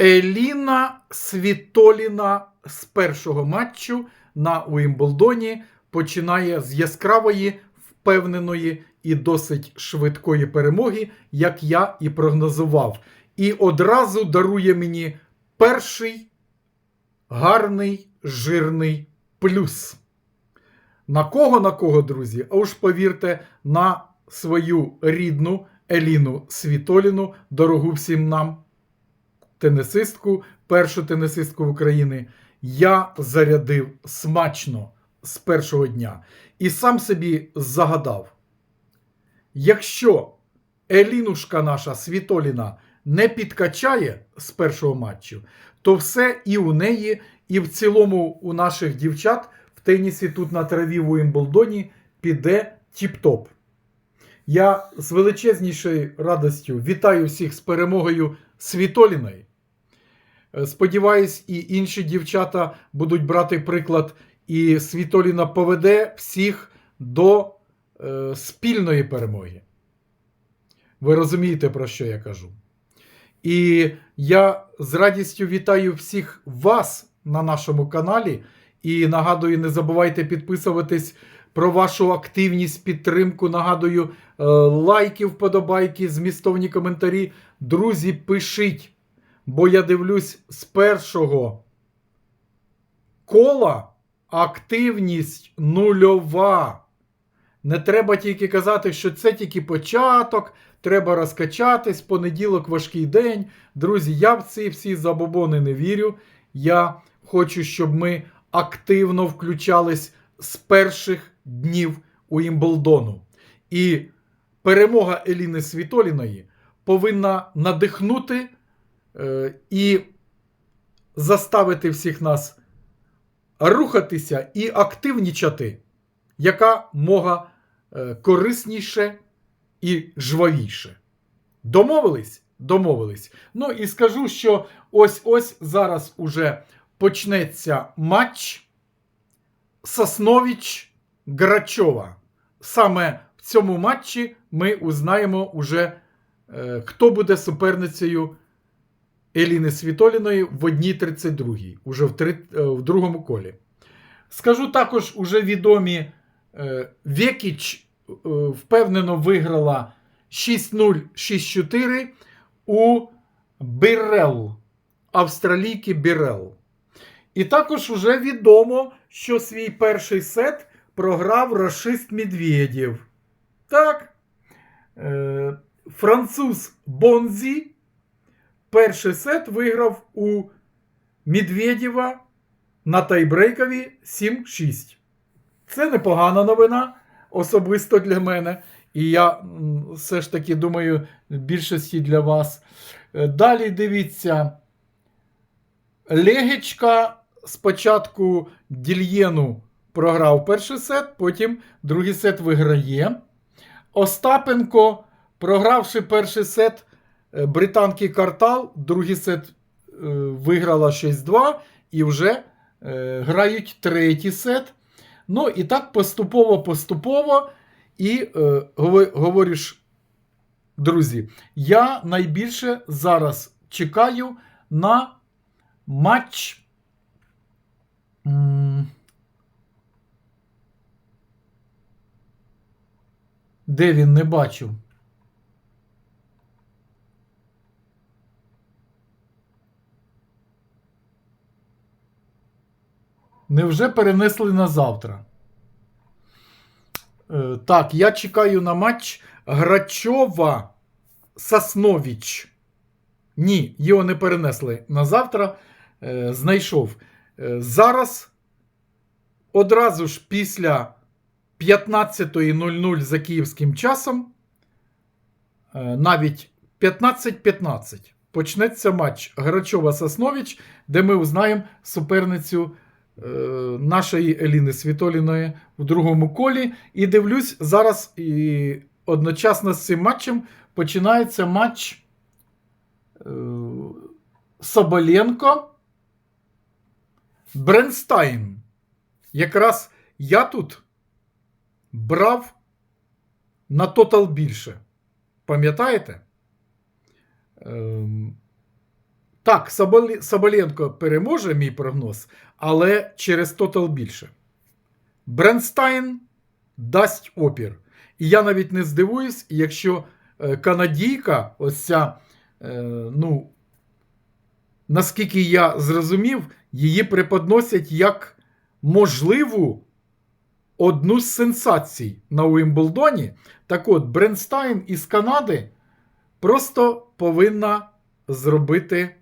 Еліна Світоліна з першого матчу на Уімблдоні починає з яскравої, впевненої і досить швидкої перемоги, як я і прогнозував. І одразу дарує мені перший гарний жирний плюс. На кого, на кого, друзі? А уж повірте, на свою рідну Еліну Світоліну, дорогу всім нам, тенісистку, першу тенісистку України, я зарядив смачно з першого дня. І сам собі загадав: якщо Елінушка наша Світоліна не підкачає з першого матчу, то все і у неї, і в цілому у наших дівчат в тенісі тут на траві в Уімблдоні піде тіп-топ. Я з величезнішою радостю вітаю всіх з перемогою Світоліної. Е, Сподіваюсь, і інші дівчата будуть брати приклад, і Світоліна поведе всіх до е, спільної перемоги. Ви розумієте, про що я кажу. І я з радістю вітаю всіх вас на нашому каналі. І нагадую, не забувайте підписуватись про вашу активність, підтримку. Нагадую, е, лайки, вподобайки, змістовні коментарі. Друзі, пишіть, бо я дивлюсь з першого кола активність нульова. Не треба тільки казати, що це тільки початок, треба розкачатись, понеділок важкий день. Друзі, я в ці всі забобони не вірю. Я хочу, щоб ми активно включались з перших днів Уімблдону. І перемога Еліни Світоліної повинна надихнути і заставити всіх нас рухатися і активнічати, яка мога е, корисніше і жвавіше. Домовились? Домовились. Ну і скажу, що ось-ось зараз уже почнеться матч Сосновіч Грачова. Саме в цьому матчі ми узнаємо уже, е, хто буде суперницею Еліни Світоліної в 1.32, уже в, три, е, в другому колі. Скажу також, уже відомі е, Векіч е, впевнено виграла 6-0, 6-4 у Бірел, австралійки Бірел. І також вже відомо, що свій перший сет програв Рашист Медведєв. Так. Француз Бонзі перший сет виграв у Медведєва на тайбрейкові 7-6. Це непогана новина, особисто для мене. І я все ж таки думаю, більшості для вас. Е, Далі дивіться. Легечка спочатку Дільєну програв перший сет, потім другий сет виграє. Остапенко, програвши перший сет британки Картал, другий сет е, виграла 6-2 і вже е, грають третій сет. Ну і так поступово-поступово. І е, говориш, друзі, я найбільше зараз чекаю на матч. Де він не бачу? Невже перенесли на завтра? Е, Так, я чекаю на матч Грачова Сосновіч. Ні, його не перенесли на завтра. Е, знайшов. Е, зараз одразу ж після 15.00 за київським часом, е, навіть 15.15 почнеться матч Грачова Сосновіч, де ми узнаємо суперницю нашої Еліни Світоліної в другому колі. І дивлюсь, зараз і одночасно з цим матчем починається матч е, Соболенко. Бренстайн. Якраз я тут брав на тотал більше. Пам'ятаєте? Так, Соболенко переможе мій прогноз, але через тотал більше. Бренстайн дасть опір. І я навіть не здивуюсь, якщо е, канадійка, ось ця, е, ну, наскільки я зрозумів, її преподносять як можливу одну з сенсацій на Уімблдоні. Так от, Бренстайн із Канади просто повинна зробити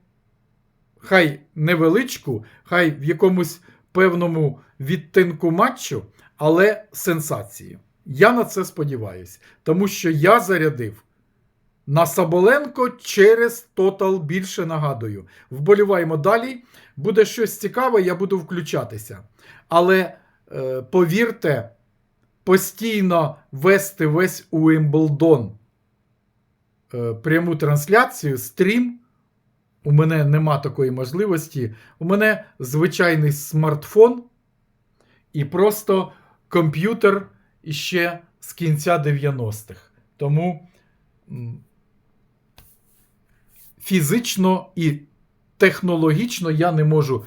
хай невеличку, хай в якомусь певному відтинку матчу, але сенсації. Я на це сподіваюся, тому що я зарядив на Саболенко через тотал більше нагадую. Вболіваємо далі. Буде щось цікаве, я буду включатися. Але е, повірте, постійно вести весь Уімблдон е, пряму трансляцію, стрім. У мене нема такої можливості. У мене звичайний смартфон і просто комп'ютер іще з кінця 90-х. Тому фізично і технологічно я не можу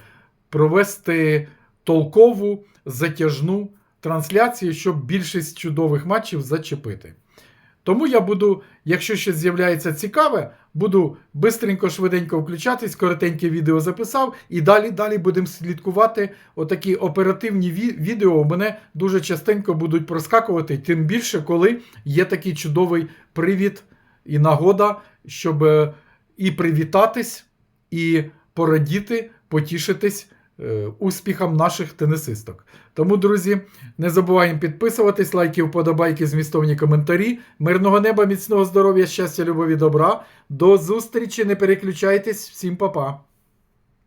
провести толкову затяжну трансляцію, щоб більшість чудових матчів зачепити. Тому я буду, якщо щось з'являється цікаве, буду бистренько, швиденько включатись, коротеньке відео записав, і далі далі будемо слідкувати. Отакі оперативні відео у мене дуже частенько будуть проскакувати, тим більше, коли є такий чудовий привід і нагода, щоб е, і привітатись, і порадіти, потішитись успіхам наших тенісисток. Тому, друзі, не забуваємо підписуватись, лайки, вподобайки, змістовні коментарі. Мирного неба, міцного здоров'я, щастя, любові, добра. До зустрічі, не переключайтесь, всім па-па.